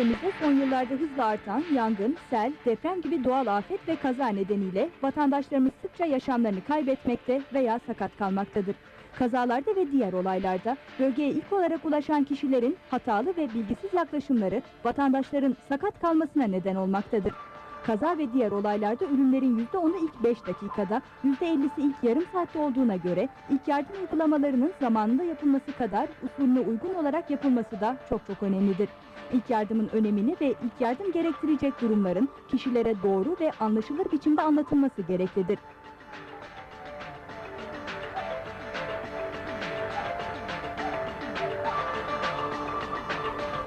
Ülkemizde son yıllarda hızla artan yangın, sel, deprem gibi doğal afet ve kaza nedeniyle vatandaşlarımız sıkça yaşamlarını kaybetmekte veya sakat kalmaktadır. Kazalarda ve diğer olaylarda bölgeye ilk olarak ulaşan kişilerin hatalı ve bilgisiz yaklaşımları vatandaşların sakat kalmasına neden olmaktadır. Kaza ve diğer olaylarda ölümlerin %10'u ilk 5 dakikada, %50'si ilk yarım saatte olduğuna göre ilk yardım uygulamalarının zamanında yapılması kadar usulüne uygun olarak yapılması da çok çok önemlidir. İlk yardımın önemini ve ilk yardım gerektirecek durumların kişilere doğru ve anlaşılır biçimde anlatılması gereklidir.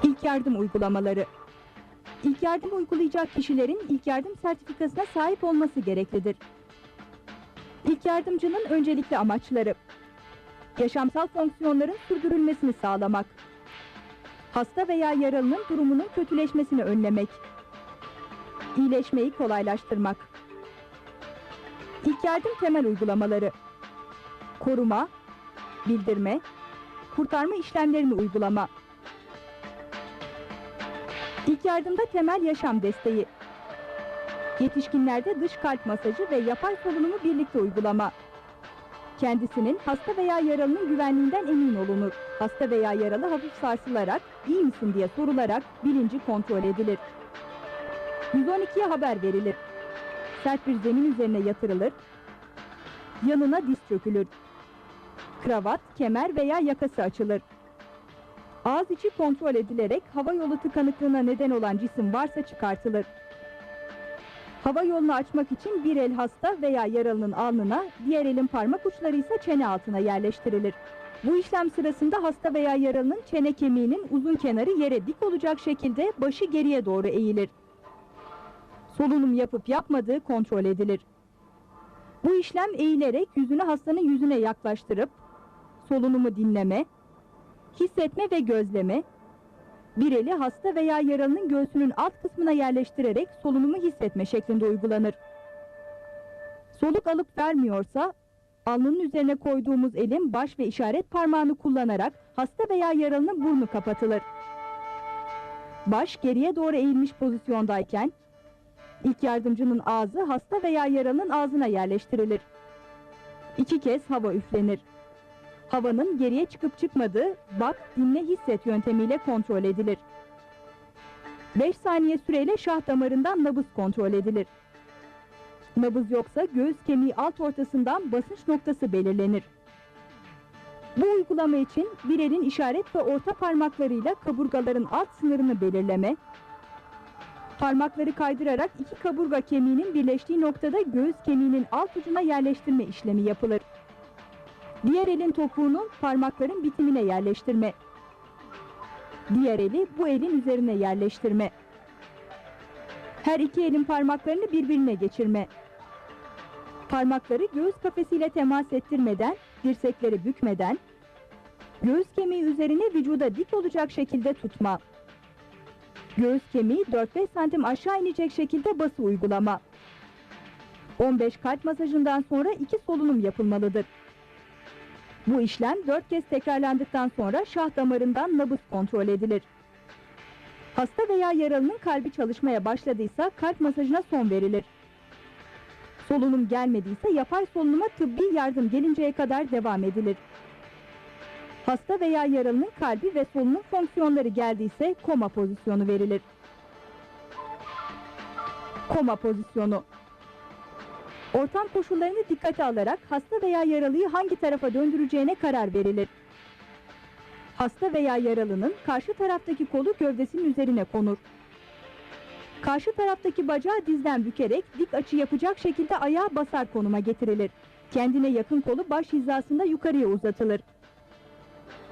İlk yardım uygulamaları İlk yardım uygulayacak kişilerin ilk yardım sertifikasına sahip olması gereklidir. İlk yardımcının öncelikli amaçları. Yaşamsal fonksiyonların sürdürülmesini sağlamak. Hasta veya yaralının durumunun kötüleşmesini önlemek. İyileşmeyi kolaylaştırmak. İlk yardım temel uygulamaları. Koruma Bildirme Kurtarma işlemlerini uygulama İlk yardımda temel yaşam desteği. Yetişkinlerde dış kalp masajı ve yapay solunumu birlikte uygulama. Kendisinin hasta veya yaralının güvenliğinden emin olunur. Hasta veya yaralı hafif sarsılarak iyi misin diye sorularak bilinci kontrol edilir. 112'ye haber verilir. Sert bir zemin üzerine yatırılır. Yanına diz çökülür. Kravat, kemer veya yakası açılır. Ağız içi kontrol edilerek hava yolu tıkanıklığına neden olan cisim varsa çıkartılır. Hava yolunu açmak için bir el hasta veya yaralının alnına, diğer elin parmak uçları ise çene altına yerleştirilir. Bu işlem sırasında hasta veya yaralının çene kemiğinin uzun kenarı yere dik olacak şekilde başı geriye doğru eğilir. Solunum yapıp yapmadığı kontrol edilir. Bu işlem eğilerek yüzünü hastanın yüzüne yaklaştırıp solunumu dinleme, hissetme ve gözleme, bir eli hasta veya yaralının göğsünün alt kısmına yerleştirerek solunumu hissetme şeklinde uygulanır. Soluk alıp vermiyorsa, alnının üzerine koyduğumuz elin baş ve işaret parmağını kullanarak hasta veya yaralının burnu kapatılır. Baş geriye doğru eğilmiş pozisyondayken, ilk yardımcının ağzı hasta veya yaralının ağzına yerleştirilir. İki kez hava üflenir. Havanın geriye çıkıp çıkmadığı bak, dinle, hisset yöntemiyle kontrol edilir. 5 saniye süreyle şah damarından nabız kontrol edilir. Nabız yoksa göğüs kemiği alt ortasından basınç noktası belirlenir. Bu uygulama için bir elin işaret ve orta parmaklarıyla kaburgaların alt sınırını belirleme, parmakları kaydırarak iki kaburga kemiğinin birleştiği noktada göğüs kemiğinin alt ucuna yerleştirme işlemi yapılır. Diğer elin topuğunu parmakların bitimine yerleştirme. Diğer eli bu elin üzerine yerleştirme. Her iki elin parmaklarını birbirine geçirme. Parmakları göğüs kafesiyle temas ettirmeden, dirsekleri bükmeden, göğüs kemiği üzerine vücuda dik olacak şekilde tutma. Göğüs kemiği 4-5 santim aşağı inecek şekilde bası uygulama. 15 kalp masajından sonra iki solunum yapılmalıdır. Bu işlem 4 kez tekrarlandıktan sonra şah damarından nabız kontrol edilir. Hasta veya yaralının kalbi çalışmaya başladıysa kalp masajına son verilir. Solunum gelmediyse yapay solunuma tıbbi yardım gelinceye kadar devam edilir. Hasta veya yaralının kalbi ve solunum fonksiyonları geldiyse koma pozisyonu verilir. Koma pozisyonu Ortam koşullarını dikkate alarak hasta veya yaralıyı hangi tarafa döndüreceğine karar verilir. Hasta veya yaralının karşı taraftaki kolu gövdesinin üzerine konur. Karşı taraftaki bacağı dizden bükerek dik açı yapacak şekilde ayağa basar konuma getirilir. Kendine yakın kolu baş hizasında yukarıya uzatılır.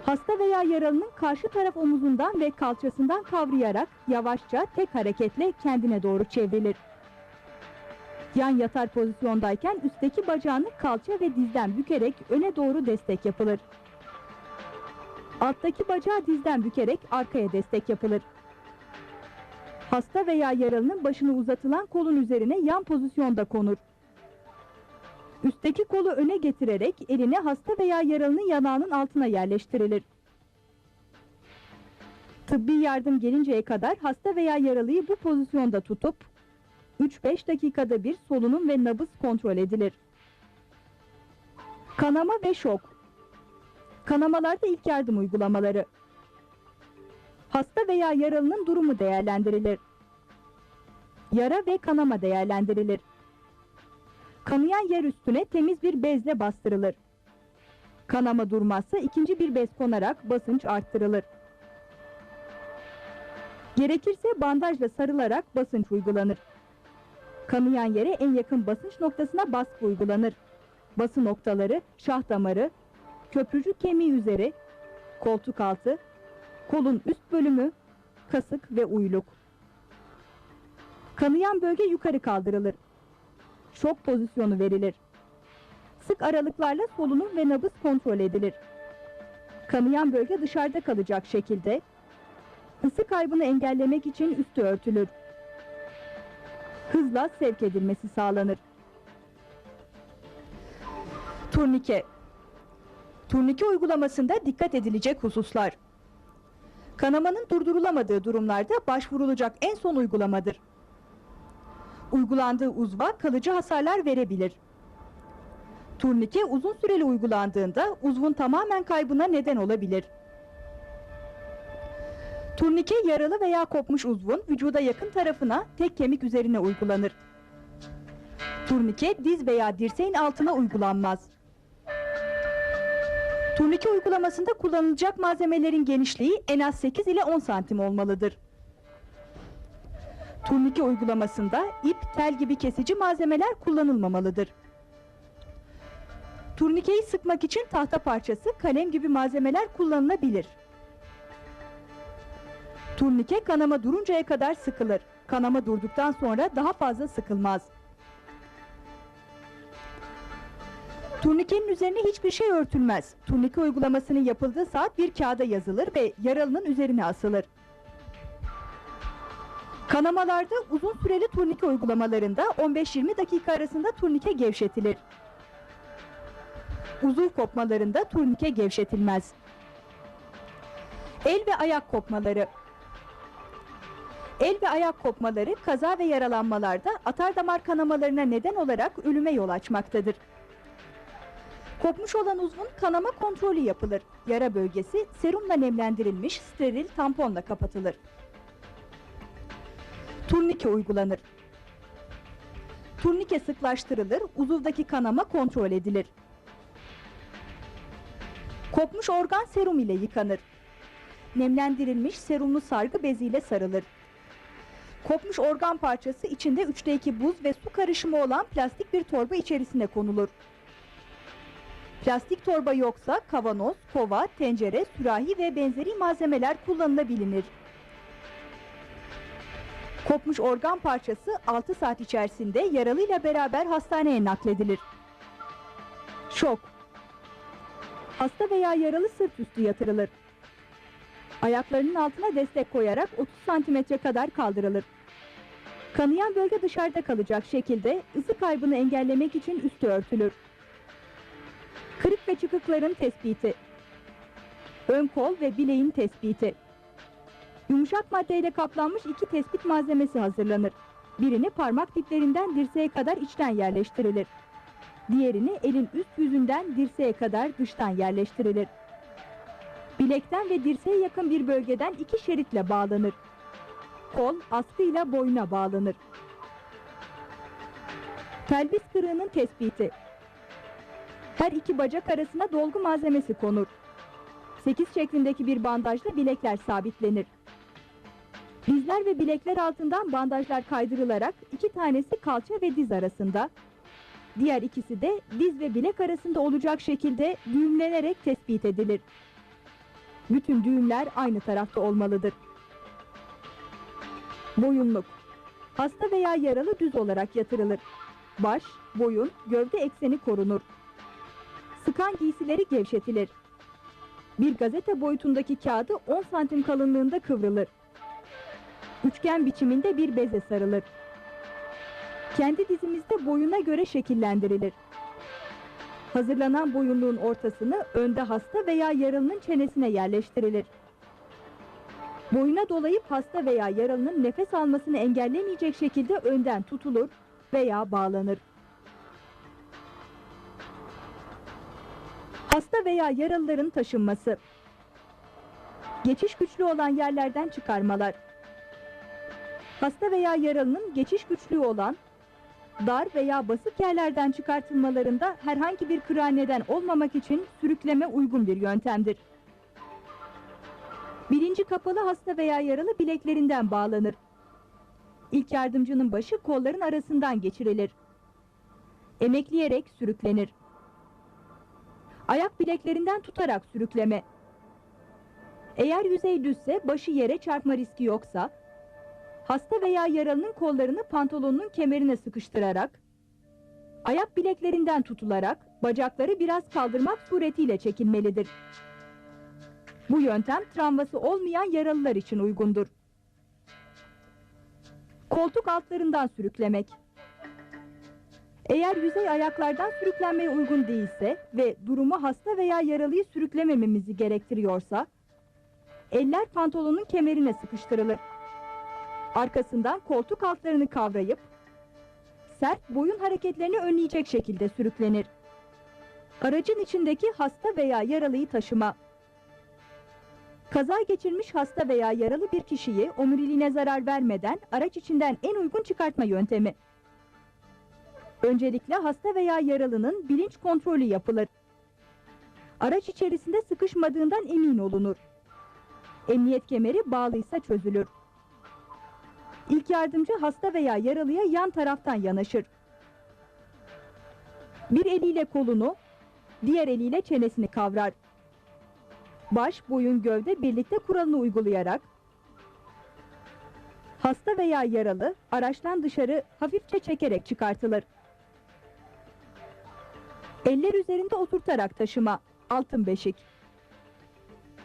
Hasta veya yaralının karşı taraf omuzundan ve kalçasından kavrayarak yavaşça tek hareketle kendine doğru çevrilir. Yan yatar pozisyondayken üstteki bacağını kalça ve dizden bükerek öne doğru destek yapılır. Alttaki bacağı dizden bükerek arkaya destek yapılır. Hasta veya yaralının başını uzatılan kolun üzerine yan pozisyonda konur. Üstteki kolu öne getirerek elini hasta veya yaralının yanağının altına yerleştirilir. Tıbbi yardım gelinceye kadar hasta veya yaralıyı bu pozisyonda tutup 3-5 dakikada bir solunum ve nabız kontrol edilir. Kanama ve şok. Kanamalarda ilk yardım uygulamaları. Hasta veya yaralının durumu değerlendirilir. Yara ve kanama değerlendirilir. Kanayan yer üstüne temiz bir bezle bastırılır. Kanama durmazsa ikinci bir bez konarak basınç arttırılır. Gerekirse bandajla sarılarak basınç uygulanır. Kanayan yere en yakın basınç noktasına baskı uygulanır. Bası noktaları, şah damarı, köprücük kemiği üzeri, koltuk altı, kolun üst bölümü, kasık ve uyluk. Kanayan bölge yukarı kaldırılır. Şok pozisyonu verilir. Sık aralıklarla solunum ve nabız kontrol edilir. Kanayan bölge dışarıda kalacak şekilde ısı kaybını engellemek için üstü örtülür. Hızla sevk edilmesi sağlanır. Turnike Turnike uygulamasında dikkat edilecek hususlar. Kanamanın durdurulamadığı durumlarda başvurulacak en son uygulamadır. Uygulandığı uzva kalıcı hasarlar verebilir. Turnike uzun süreli uygulandığında uzvun tamamen kaybına neden olabilir. Turnike yaralı veya kopmuş uzvun vücuda yakın tarafına tek kemik üzerine uygulanır. Turnike diz veya dirseğin altına uygulanmaz. Turnike uygulamasında kullanılacak malzemelerin genişliği en az 8 ile 10 santim olmalıdır. Turnike uygulamasında ip, tel gibi kesici malzemeler kullanılmamalıdır. Turnikeyi sıkmak için tahta parçası, kalem gibi malzemeler kullanılabilir. Turnike kanama duruncaya kadar sıkılır. Kanama durduktan sonra daha fazla sıkılmaz. Turnikenin üzerine hiçbir şey örtülmez. Turnike uygulamasının yapıldığı saat bir kağıda yazılır ve yaralının üzerine asılır. Kanamalarda uzun süreli turnike uygulamalarında 15-20 dakika arasında turnike gevşetilir. Uzuv kopmalarında turnike gevşetilmez. El ve ayak kopmaları El ve ayak kopmaları kaza ve yaralanmalarda atardamar kanamalarına neden olarak ölüme yol açmaktadır. Kopmuş olan uzvun kanama kontrolü yapılır. Yara bölgesi serumla nemlendirilmiş steril tamponla kapatılır. Turnike uygulanır. Turnike sıklaştırılır, uzuvdaki kanama kontrol edilir. Kopmuş organ serum ile yıkanır. Nemlendirilmiş serumlu sargı beziyle sarılır. Kopmuş organ parçası içinde 3'te 2 buz ve su karışımı olan plastik bir torba içerisine konulur. Plastik torba yoksa kavanoz, kova, tencere, sürahi ve benzeri malzemeler kullanılabilir. Kopmuş organ parçası 6 saat içerisinde yaralıyla beraber hastaneye nakledilir. Şok Hasta veya yaralı sırt üstü yatırılır. Ayaklarının altına destek koyarak 30 santimetre kadar kaldırılır. Kanayan bölge dışarıda kalacak şekilde ısı kaybını engellemek için üstü örtülür. Kırık ve çıkıkların tespiti. Ön kol ve bileğin tespiti. Yumuşak maddeyle kaplanmış iki tespit malzemesi hazırlanır. Birini parmak diplerinden dirseğe kadar içten yerleştirilir. Diğerini elin üst yüzünden dirseğe kadar dıştan yerleştirilir. Bilekten ve dirseğe yakın bir bölgeden iki şeritle bağlanır. Kol askıyla boyuna bağlanır. Pelvis kırığının tespiti. Her iki bacak arasına dolgu malzemesi konur. 8 şeklindeki bir bandajla bilekler sabitlenir. Dizler ve bilekler altından bandajlar kaydırılarak iki tanesi kalça ve diz arasında, diğer ikisi de diz ve bilek arasında olacak şekilde düğümlenerek tespit edilir. Bütün düğümler aynı tarafta olmalıdır. Boyunluk Hasta veya yaralı düz olarak yatırılır. Baş, boyun, gövde ekseni korunur. Sıkan giysileri gevşetilir. Bir gazete boyutundaki kağıdı 10 santim kalınlığında kıvrılır. Üçgen biçiminde bir beze sarılır. Kendi dizimizde boyuna göre şekillendirilir. Hazırlanan boyunluğun ortasını önde hasta veya yaralının çenesine yerleştirilir. Boyuna dolayıp hasta veya yaralının nefes almasını engellemeyecek şekilde önden tutulur veya bağlanır. Hasta veya yaralıların taşınması. Geçiş güçlü olan yerlerden çıkarmalar. Hasta veya yaralının geçiş güçlüğü olan dar veya basık yerlerden çıkartılmalarında herhangi bir kıra neden olmamak için sürükleme uygun bir yöntemdir. Bilinci kapalı hasta veya yaralı bileklerinden bağlanır. İlk yardımcının başı kolların arasından geçirilir. Emekleyerek sürüklenir. Ayak bileklerinden tutarak sürükleme. Eğer yüzey düzse başı yere çarpma riski yoksa, hasta veya yaralının kollarını pantolonunun kemerine sıkıştırarak, ayak bileklerinden tutularak bacakları biraz kaldırmak suretiyle çekilmelidir. Bu yöntem travması olmayan yaralılar için uygundur. Koltuk altlarından sürüklemek. Eğer yüzey ayaklardan sürüklenmeye uygun değilse ve durumu hasta veya yaralıyı sürüklemememizi gerektiriyorsa, eller pantolonun kemerine sıkıştırılır. Arkasından koltuk altlarını kavrayıp, sert boyun hareketlerini önleyecek şekilde sürüklenir. Aracın içindeki hasta veya yaralıyı taşıma. Kaza geçirmiş hasta veya yaralı bir kişiyi omuriliğine zarar vermeden araç içinden en uygun çıkartma yöntemi. Öncelikle hasta veya yaralının bilinç kontrolü yapılır. Araç içerisinde sıkışmadığından emin olunur. Emniyet kemeri bağlıysa çözülür. İlk yardımcı hasta veya yaralıya yan taraftan yanaşır. Bir eliyle kolunu, diğer eliyle çenesini kavrar. Baş, boyun, gövde birlikte kuralını uygulayarak hasta veya yaralı araçtan dışarı hafifçe çekerek çıkartılır. Eller üzerinde oturtarak taşıma, altın beşik.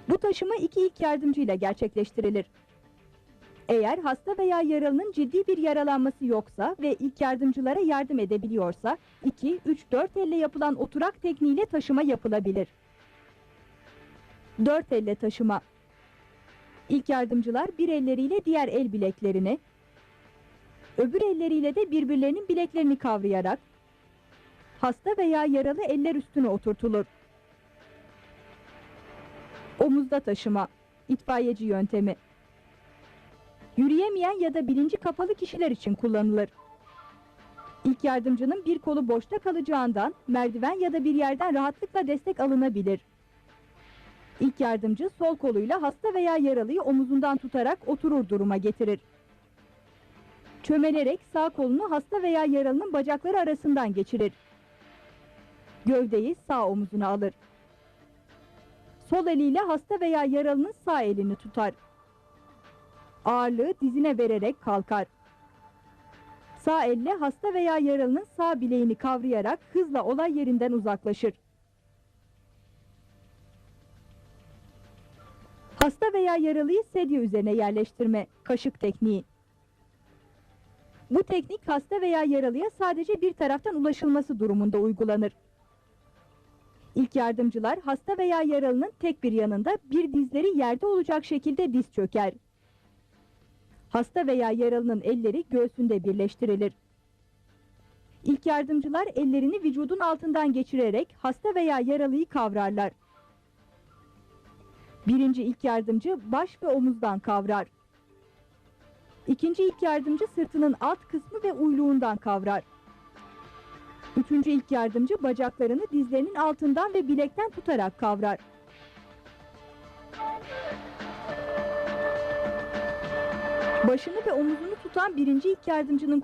Bu taşıma iki ilk yardımcı ile gerçekleştirilir. Eğer hasta veya yaralının ciddi bir yaralanması yoksa ve ilk yardımcılara yardım edebiliyorsa 2, 3, 4 elle yapılan oturak tekniğiyle taşıma yapılabilir. 4 elle taşıma. İlk yardımcılar bir elleriyle diğer el bileklerini, öbür elleriyle de birbirlerinin bileklerini kavrayarak hasta veya yaralı eller üstüne oturtulur. Omuzda taşıma, itfaiyeci yöntemi. Yürüyemeyen ya da bilinci kapalı kişiler için kullanılır. İlk yardımcının bir kolu boşta kalacağından merdiven ya da bir yerden rahatlıkla destek alınabilir. İlk yardımcı sol koluyla hasta veya yaralıyı omuzundan tutarak oturur duruma getirir. Çömelerek sağ kolunu hasta veya yaralının bacakları arasından geçirir. Gövdeyi sağ omuzuna alır. Sol eliyle hasta veya yaralının sağ elini tutar. Ağırlığı dizine vererek kalkar. Sağ elle hasta veya yaralının sağ bileğini kavrayarak hızla olay yerinden uzaklaşır. Hasta veya yaralıyı sedye üzerine yerleştirme, kaşık tekniği. Bu teknik hasta veya yaralıya sadece bir taraftan ulaşılması durumunda uygulanır. İlk yardımcılar hasta veya yaralının tek bir yanında bir dizleri yerde olacak şekilde diz çöker. Hasta veya yaralının elleri göğsünde birleştirilir. İlk yardımcılar ellerini vücudun altından geçirerek hasta veya yaralıyı kavrarlar. Birinci ilk yardımcı baş ve omuzdan kavrar. İkinci ilk yardımcı sırtının alt kısmı ve uyluğundan kavrar. Üçüncü ilk yardımcı bacaklarını dizlerinin altından ve bilekten tutarak kavrar. Başını ve omuzunu tutan birinci ilk yardımcının